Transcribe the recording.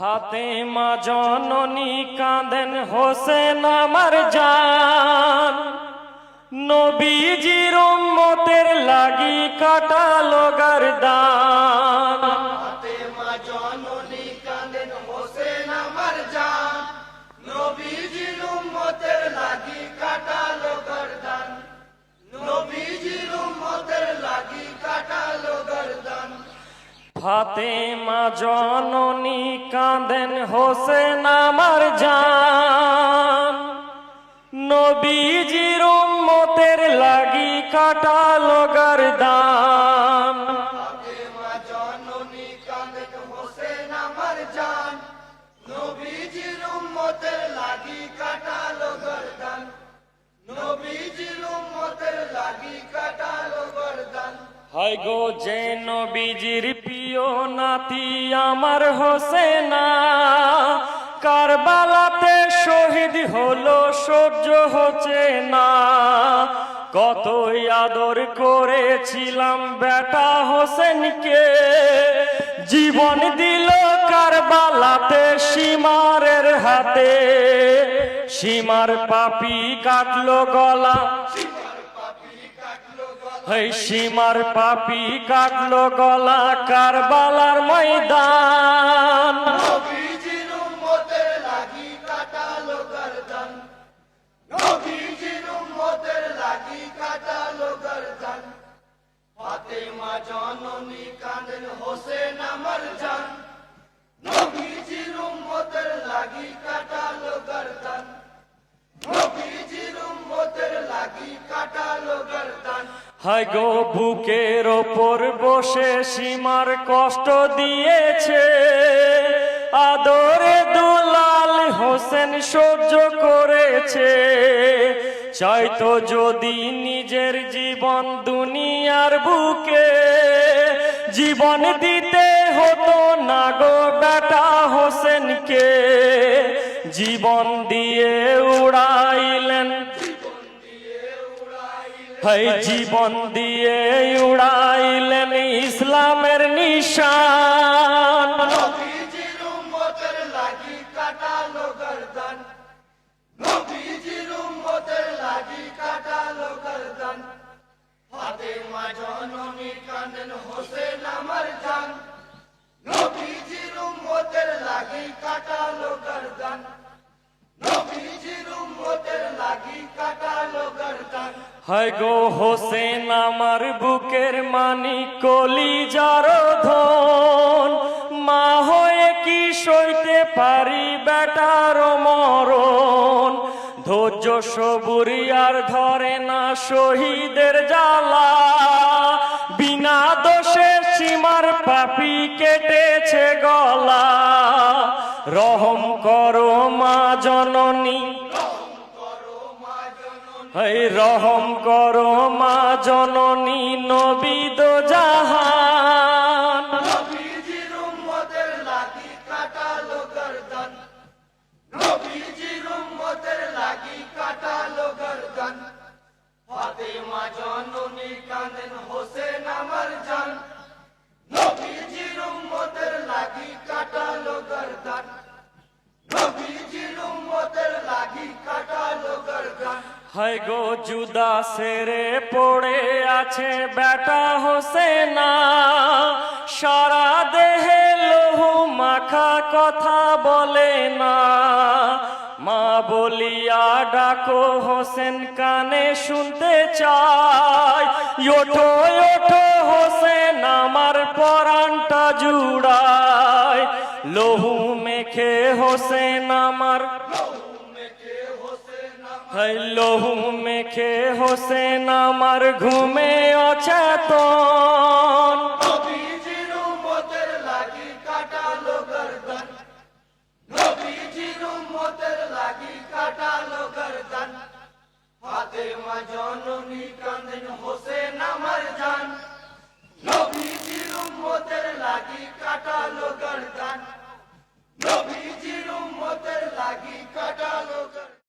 ফাতেমা জননী কাঁদেন হোসেন আমার জান। নবীজির মতের লাগি কাটালো গারদান। ফাতেমা জননী কাঁদেন হোসেন আমার যান নবীজির মতের লাগি কাটা কাটালো হাই গো যে নবীজির প্রিয় নাতি আমার হোসেনা। কারবালাতে শহীদ হলো, সহ্য হচ্ছে না। কতই আদর করেছিলাম বেটা হোসেনকে। জীবন দিল কারবালাতে সীমারের হাতে। সীমার পাপি কাটলো গলা। এই সীমার পাপি কাটলো গলা কারবালার ময়দান। জননী উম্মতের হাই গো, বুকের ওপর বসে সীমার কষ্ট দিয়েছে। আদরে দুলাল হোসেন সহ্য করেছে। চাইতো যদি নিজের জীবন দুনিয়ার বুকে জীবন দিতে হতো না গো বেটা হোসেনকে। জীবন দিয়ে হাই জীবন দিয়ে উড়াইলেন ইসলামের নিশান। হাই গো হোসেন, আমার বুকের মানি কলি যার ধন। মা হয়ে কি সইতে পারি বেটার মরণ? ধৈর্য সবুরি আর ধরে না শহীদের জ্বালা। বিনা দোষে সীমার পাপি কেটেছে গলা। রহম করো মা জননী এই রহম করো মা জননী নবীদ জাহান। নবীজির উম্মতের লাগি হাই গো জুদা সেরে পড়ে আছে বেটা হোসেনা। সারা দেহে লহু মাখা কথা বলে না। মা বলিয়া ডাকো হোসেন কানে শুনতে চাই। ওঠো ওঠো হোসেন, আমার পরাণটা জুড়ায় লহু মেখে হোসেন আমার হাই লহু মেখে হোসেন আমার ঘুমে অচেতন। ফাতেমা জননী কাঁদেন হোসেন আমার জান। নবীজির উম্মতের লাগি কাটালো গর্দান।